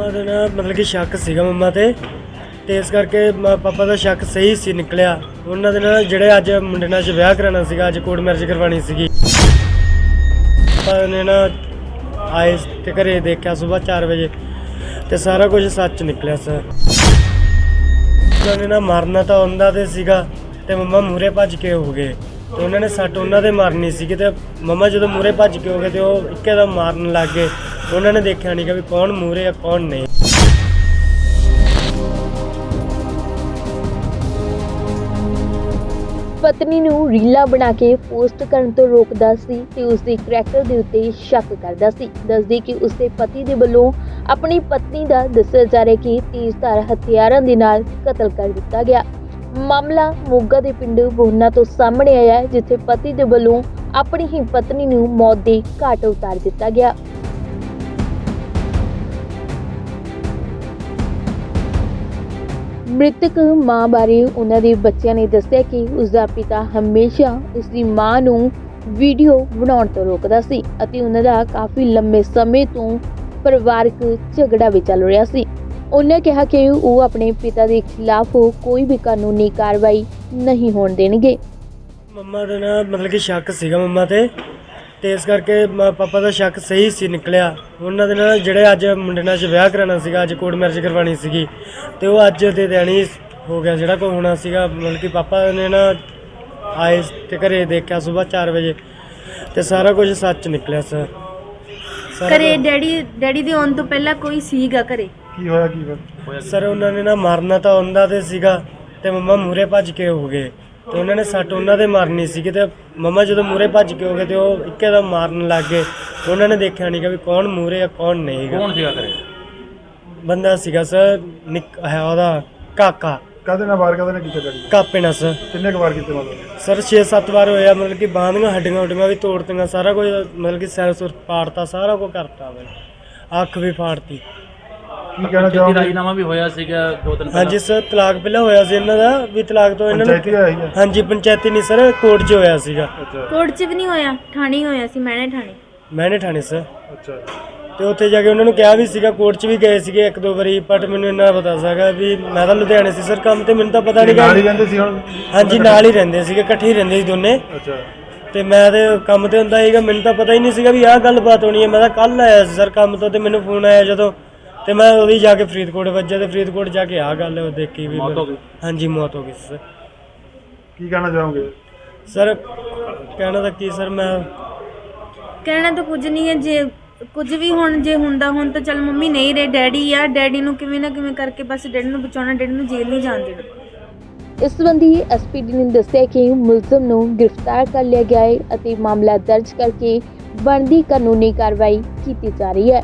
ਮੰਮਾ ਦੇ ਨਾ ਮਤਲਬ ਕਿ ਸ਼ੱਕ ਸੀਗਾ ਮੰਮਾ ਤੇ ਤੇ ਇਸ ਕਰਕੇ ਮ- ਪਾਪਾ ਦਾ ਸ਼ੱਕ ਸਹੀ ਸੀ, ਨਿਕਲਿਆ। ਉਹਨਾਂ ਦੇ ਨਾਲ ਜਿਹੜੇ ਅੱਜ ਮੁੰਡੇ ਨਾਲ ਅੱਜ ਵਿਆਹ ਕਰਾਉਣਾ ਸੀਗਾ, ਅੱਜ ਕੋਰਟ ਮੈਰਿਜ ਕਰਵਾਉਣੀ ਸੀਗੀ। ਪਾਪਾ ਨੇ ਨਾ ਆਏ ਤੇ ਘਰੇ ਦੇਖਿਆ ਸਵੇਰ 4 ਵਜੇ, ਤੇ ਸਾਰਾ ਕੁਝ ਸੱਚ ਨਿਕਲਿਆ ਸਰ। ਉਹਨਾਂ ਨੇ ਨਾ ਮਾਰਨਾ ਤਾਂ ਉਹਨਾਂ ਦੇ ਸੀਗਾ, ਤੇ ਮੰਮਾ ਮੂਰੇ ਭੱਜ ਕੇ ਹੋ ਗਏ। ਤੇ ਉਹਨਾਂ ਨੇ ਸੱਟ ਉਹਨਾਂ ਦੇ ਮਾਰਨੀ ਸੀਗੀ, ਤੇ ਮੰਮਾ ਜਦੋਂ ਮੂਰੇ ਭੱਜ ਕੇ ਹੋ ਗਏ, ਤੇ ਉਹ ਇੱਕੇ ਦਾ ਮਾਰਨ ਲੱਗ ਗਏ। ਉਹਨਾਂ ਨੇ ਦੇਖਿਆ ਨਹੀਂ ਕਿ ਵੀ ਕੌਣ ਮੂਰੇ ਆ, ਕੌਣ ਨਹੀਂ। ਪਤਨੀ ਨੂੰ ਰੀਲਾ ਬਣਾ ਕੇ ਪੋਸਟ ਕਰਨ ਤੋਂ ਰੋਕਦਾ ਸੀ ਤੇ ਉਸ ਦੇ ਕਰੈਕਟਰ ਦੇ ਉੱਤੇ ਸ਼ੱਕ ਕਰਦਾ ਸੀ। ਦੱਸਦੇ ਕਿ ਉਸ ਦੇ ਪਤੀ ਦੇ ਵੱਲੋਂ ਆਪਣੀ ਪਤਨੀ ਦਾ ਦੱਸਿਆ ਜਾ ਰਿਹਾ ਕਿ ਤੇਜ਼ਧਾਰ ਹਥਿਆਰਾਂ ਦੇ ਨਾਲ ਕਤਲ ਕਰ ਦਿੱਤਾ ਗਿਆ। ਮਾਮਲਾ ਮੋਗਾ ਦੇ ਪਿੰਡ ਬੋਹਨਾ ਤੋਂ ਸਾਹਮਣੇ ਆਇਆ ਜਿੱਥੇ ਪਤੀ ਦੇ ਵੱਲੋਂ ਆਪਣੀ ਹੀ ਪਤਨੀ ਨੂੰ ਮੌਤ ਦੇ ਘਾਟ ਉਤਾਰ ਦਿੱਤਾ ਗਿਆ। ਮ੍ਰਿਤਕ ਮਾਂ ਬਾਰੇ ਉਹਨਾਂ ਦੇ ਬੱਚਿਆਂ ਨੇ ਦੱਸਿਆ ਕਿ ਉਸ ਦਾ ਪਿਤਾ ਹਮੇਸ਼ਾ ਉਸ ਦੀ ਮਾਂ ਨੂੰ ਵੀਡੀਓ ਬਣਾਉਣ ਤੋਂ ਰੋਕਦਾ ਸੀ ਅਤੇ ਉਹਨਾਂ ਦਾ ਕਾਫੀ ਲੰਮੇ ਸਮੇਂ ਤੋਂ ਪਰਿਵਾਰਕ ਝਗੜਾ ਵੀ ਚੱਲ ਰਿਹਾ ਸੀ। ਉਹਨੇ ਕਿਹਾ ਕਿ ਉਹ ਆਪਣੇ ਪਿਤਾ ਦੇ ਖਿਲਾਫ ਕੋਈ ਵੀ ਕਾਨੂੰਨੀ ਕਾਰਵਾਈ ਨਹੀਂ ਹੋਣ ਦੇਣਗੇ। ਮੰਮਾ ਦਾ ਨਾ ਮਤਲਬ ਕਿ ਸ਼ੱਕ ਸੀਗਾ ਮੰਮਾ ਤੇ। ਤੇ ਇਸ ਕਰਕੇ ਮ- ਪਾਪਾ ਦਾ ਸ਼ੱਕ ਸਹੀ ਸੀ ਨਿਕਲਿਆ। ਉਹਨਾਂ ਦੇ ਨਾਲ ਜਿਹੜੇ ਅੱਜ ਮੁੰਡੇ ਨਾਲ ਅੱਜ ਵਿਆਹ ਕਰਾਉਣਾ ਸੀਗਾ ਅੱਜ ਕੋਰਟ ਮੈਰਿਜ ਕਰਵਾਉਣੀ ਸੀਗੀ ਤੇ ਉਹ ਅੱਜ ਦੇ ਦਿਨ ਹੀ ਗਿਆ ਜਿਹੜਾ ਕੋ ਹੋਣਾ ਸੀਗਾ ਮਤਲਬ ਕਿ ਪਾਪਾ ਨੇ ਨਾ ਆਏ ਤੇ ਘਰੇ ਦੇਖਿਆ ਸਵੇਰ 4 ਵਜੇ ਤੇ ਸਾਰਾ ਕੁਝ ਸੱਚ ਨਿਕਲਿਆ ਸਰ। ਸਾਰਾ ਘਰੇ ਡੈਡੀ ਡੈਡੀ ਦੇ ਆਉਣ ਤੋਂ ਪਹਿਲਾਂ ਕੋਈ ਸੀਗਾ ਘਰੇ? ਕੀ ਹੋਇਆ ਕੀ ਫਿਰ ਸਰ ਉਹਨਾਂ ਨੇ ਨਾ ਮਾਰਨਾ ਤਾਂ ਉਹਨਾਂ ਤੇ ਸੀਗਾ ਤੇ ਮੰਮਾ ਮੂਰੇ ਭੱਜ ਕੇ ਹੋ ਗਏ। ਤੇ ਉਹਨਾਂ ਨੇ ਸੱਟ ਉਹਨਾਂ ਦੇ ਮਾਰਨੀ ਸੀਗੀ ਤੇ ਮੰਮਾ ਜਦੋਂ ਮੂਰੇ ਭੱਜ ਕੇ ਹੋ ਗਏ ਤੇ ਉਹ ਇੱਕੇ ਦਾ ਮਾਰਨ ਲੱਗ ਗਏ। ਉਹਨਾਂ ਨੇ ਦੇਖਿਆ ਨਹੀਂ ਕਿ ਵੀ ਕੌਣ ਮੂਰੇ ਆ ਕੌਣ ਨਹੀਂ ਗਾ। ਕੌਣ ਸੀਗਾ ਕਰੇ ਬੰਦਾ ਸੀਗਾ ਸਰ ਨਿੱਕ ਹੈ ਉਹਦਾ ਕਾਕਾ। ਕਾਹਦੇ ਨਾਲ ਵਾਰ ਕਾਹਦੇ ਨਾਲ ਕੀਤਾ ਗੱਡੀ ਕਾਪੇ ਨਾਲ ਸਰ। ਕਿੰਨੇ ਕੁ ਵਾਰ ਕੀਤੇ ਮਤਲਬ ਸਰ 6-7 ਵਾਰ ਹੋਇਆ ਮਤਲਬ ਕਿ ਬਾਹਾਂ ਦੀਆਂ ਹੱਡੀਆਂ ਹੁੱਡੀਆਂ ਵੀ ਤੋੜਤੀਆਂ ਸਾਰਾ ਕੁਝ ਮਤਲਬ ਕਿ ਸਿਰ ਸੁਰ ਪਾੜਤਾ ਸਾਰਾ ਕੁਝ ਕਰਤਾ ਮੈਂ ਅੱਖ ਵੀ ਫਾੜਤੀ। ਕੀ ਕਹਿਣਾ ਚਾਹੋਗੇ? ਰਾਜੀਨਾਮਾ ਵੀ ਹੋਇਆ ਸੀਗਾ ਦੋ ਦਿਨ ਹਾਂਜੀ ਸਰ ਤਲਾਕ ਪਹਿਲਾਂ ਹੋਇਆ ਸੀ ਇਹਨਾਂ ਦਾ ਵੀ ਤਲਾਕ ਤੋਂ ਇਹਨਾਂ ਪੰਚਾਇਤੀ ਨੂੰ ਹਾਂਜੀ ਪੰਚਾਇਤੀ ਨਹੀਂ ਸਰ ਕੋਰਟ 'ਚ ਹੋਇਆ ਸੀਗਾ। ਅੱਛਾ। ਕੋਰਟ 'ਚ ਵੀ ਨਹੀਂ ਹੋਇਆ ਥਾਣੇ ਹੀ ਹੋਇਆ ਸੀ ਮੈਨੇ ਥਾਣੇ। ਮੈਨੇ ਠਾਣੇ ਸਰ। ਅੱਛਾ ਤੇ ਉੱਥੇ ਜਾ ਕੇ ਉਹਨਾਂ ਨੂੰ ਕਿਹਾ ਵੀ ਸੀਗਾ ਕੋਰਟ 'ਚ ਵੀ ਗਏ ਸੀਗੇ ਇੱਕ ਦੋ ਵਾਰੀ ਬਟ ਮੈਨੂੰ ਇੰਨਾ ਪਤਾ ਸੀਗਾ ਵੀ ਮੈਂ ਤਾਂ ਲੁਧਿਆਣੇ ਸੀ ਸਰ ਕੰਮ ਤੇ ਮੈਨੂੰ ਤਾਂ ਪਤਾ ਨਹੀਂ ਨਾਲ ਹੀ ਰਹਿੰਦੇ ਸੀ ਹੁਣ? ਹਾਂਜੀ ਨਾਲ ਹੀ ਰਹਿੰਦੇ ਸੀਗੇ ਇਕੱਠੇ ਹੀ ਰਹਿੰਦੇ ਸੀ ਦੋਨੇ। ਅੱਛਾ। ਤੇ ਮੈਂ ਤੇ ਕੰਮ ਤੇ ਹੁੰਦਾ ਸੀਗਾ ਮੈਨੂੰ ਤਾਂ ਪਤਾ ਹੀ ਨਹੀਂ ਸੀਗਾ ਵੀ ਆਹ ਗੱਲਬਾਤ ਹੋਣੀ ਹੈ। ਮੈਂ ਤਾਂ ਕੱਲ ਆਇਆ ਸੀ ਸਰ ਕੰਮ ਤੋਂ ਤੇ ਮੈਨੂੰ ਫੋਨ ਆਇਆ ਜਦੋਂ ਤੇ ਮੈਂ ਉਹਦੀ ਜਾ ਕੇ ਫਰੀਦਕੋਟ ਵੱਜਿਆ ਤੇ ਫਰੀਦਕੋਟ ਜਾ ਕੇ ਆਹ ਗੱਲ ਦੇਖੀ ਵੀ ਮੌਤ ਹੋ ਗਈ? ਹਾਂਜੀ ਮੌਤ ਹੋ ਗਈ ਸਰ। ਕੀ ਕਹਿਣਾ ਚਾਹੋਗੇ? ਸਰ ਕਹਿਣਾ ਤਾਂ ਕੀ ਸਰ ਮੈਂ ਕਹਿਣਾ ਤਾਂ ਕੁਝ ਨਹੀਂ ਹੈ ਜੇ ਕੁਝ ਵੀ ਹੁਣ ਜੇ ਹੁੰਦਾ ਹੁਣ ਤਾਂ ਚੱਲ ਮੰਮੀ ਨਹੀਂ ਰਹੇ ਡੈਡੀ ਆ ਡੈਡੀ ਨੂੰ ਕਿਵੇਂ ਨਾ ਕਿਵੇਂ ਕਰਕੇ ਬਸ ਡੈਡੀ ਨੂੰ ਬਚਾਉਣਾ ਡੈਡੀ ਨੂੰ ਜੇਲ੍ਹ ਨਹੀਂ ਜਾਣ ਦੇਣਾ। ਇਸ ਸੰਬੰਧੀ ਐਸਪੀਡੀ ਨੇ ਦੱਸਿਆ ਕਿ ਮੁਲਜ਼ਮ ਨੂੰ ਗ੍ਰਿਫਤਾਰ ਕਰ ਲਿਆ ਗਿਆ ਹੈ ਅਤੇ ਮਾਮਲਾ ਦਰਜ ਕਰਕੇ ਬਣਦੀ ਕਾਨੂੰਨੀ ਕਾਰਵਾਈ ਕੀਤੀ ਜਾ ਰਹੀ ਹੈ।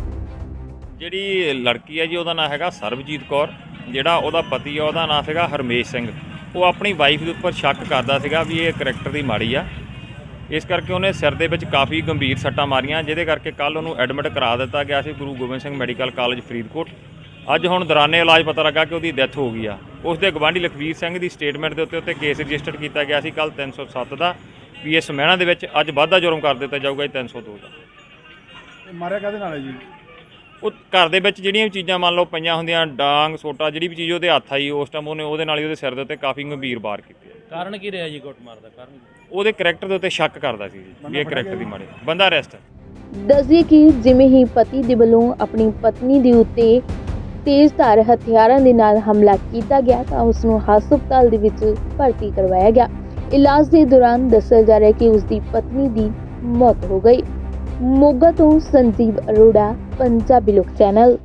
ਜਿਹੜੀ ਲੜਕੀ ਹੈ ਜੀ, ਉਹਦਾ ਨਾਮ ਹੈਗਾ ਸਰਬਜੀਤ ਕੌਰ। ਜਿਹੜਾ ਉਹਦਾ ਪਤੀ ਆ, ਉਹਦਾ ਨਾਮ ਸੀਗਾ ਹਰਮੇਸ਼ ਸਿੰਘ। ਉਹ ਆਪਣੀ ਵਾਈਫ ਦੇ ਉੱਪਰ ਸ਼ੱਕ ਕਰਦਾ ਸੀਗਾ ਵੀ ਇਹ ਕਰੈਕਟਰ ਦੀ ਮਾੜੀ ਆ। ਇਸ ਕਰਕੇ ਉਹਨੇ ਸਿਰ ਦੇ ਵਿੱਚ ਕਾਫੀ ਗੰਭੀਰ ਸੱਟਾਂ ਮਾਰੀਆਂ, ਜਿਹਦੇ ਕਰਕੇ ਕੱਲ ਉਹਨੂੰ ਐਡਮਿਟ ਕਰਾ ਦਿੱਤਾ ਗਿਆ ਸੀ ਗੁਰੂ ਗੋਬਿੰਦ ਸਿੰਘ ਮੈਡੀਕਲ ਕਾਲਜ ਫਰੀਦਕੋਟ। ਅੱਜ ਹੁਣ ਦੌਰਾਨੇ ਇਲਾਜ ਪਤਾ ਲੱਗਾ ਕਿ ਉਹਦੀ ਡੈਥ ਹੋ ਗਈ ਆ। ਉਸ ਦੇ ਗਵਾਂਢੀ ਲਖਵੀਰ ਸਿੰਘ ਦੀ ਸਟੇਟਮੈਂਟ ਦੇ ਉੱਤੇ ਉੱਤੇ ਕੇਸ ਰਜਿਸਟਰ ਕੀਤਾ ਗਿਆ ਸੀ ਕੱਲ 307 ਦਾ। ਪੀਐਸ ਮਹਿਣਾ ਦੇ ਵਿੱਚ ਅੱਜ ਵਾਧਾ ਜੁਰਮ ਕਰ ਦਿੱਤਾ ਜਾਊਗਾ ਜੀ 302 ਦਾ ਮਾਰਿਆ ਕਾਹਦੇ ਨਾਲ ਹੈ ਜੀ? ਉਹ ਘਰ ਦੇ ਵਿੱਚ ਜਿਹੜੀਆਂ ਵੀ ਚੀਜ਼ਾਂ ਮੰਨ ਲਓ ਪਈਆਂ ਹੁੰਦੀਆਂ ਡਾਂਗ ਸੋਟਾ ਜਿਹੜੀ ਵੀ ਚੀਜ਼ ਉਹਦੇ ਹੱਥ ਆਈ ਉਸ ਟਾਈਮ ਉਹਨੇ ਉਹਦੇ ਨਾਲ ਹੀ ਉਹਦੇ ਸਿਰ ਦੇ ਉੱਤੇ ਕਾਫੀ ਗੰਭੀਰ ਵਾਰ ਕੀਤੇ। ਕਾਰਨ ਕੀ ਰਿਹਾ ਜੀ ਕੁੱਟ ਮਾਰਦਾ ਕਾਰਨ? ਉਹਦੇ ਕਰੈਕਟਰ ਦੇ ਉੱਤੇ ਸ਼ੱਕ ਕਰਦਾ ਸੀ ਜੀ ਵੀ ਇਹ ਕਰੈਕਟਰ ਦੀ ਮਾੜੀ। ਬੰਦਾ ਅਰੈਸਟ ਦੱਸਦੀਏ ਕਿ ਜਿਵੇਂ ਹੀ ਪਤੀ ਦੇ ਵੱਲੋਂ ਆਪਣੀ ਪਤਨੀ ਦੇ ਉੱਤੇ ਤੇਜ਼ਧਾਰ ਹਥਿਆਰਾਂ ਦੇ ਨਾਲ ਹਮਲਾ ਕੀਤਾ ਗਿਆ ਤਾਂ ਉਸ ਨੂੰ ਹਸਪਤਾਲ ਦੇ ਵਿੱਚ ਭਰਤੀ ਕਰਵਾਇਆ ਗਿਆ। ਇਲਾਜ ਦੇ ਦੌਰਾਨ ਦੱਸਿਆ ਜਾ ਰਿਹਾ ਹੈ ਕਿ ਉਸ ਦੀ ਪਤਨੀ ਦੀ ਮੌਤ ਹੋ ਗਈ। ਮੋਗਾ ਤੋਂ ਸੰਜੀਵ ਅਰੋੜਾ ਪੰਜਾਬੀ ਲੋਕ ਚੈਨਲ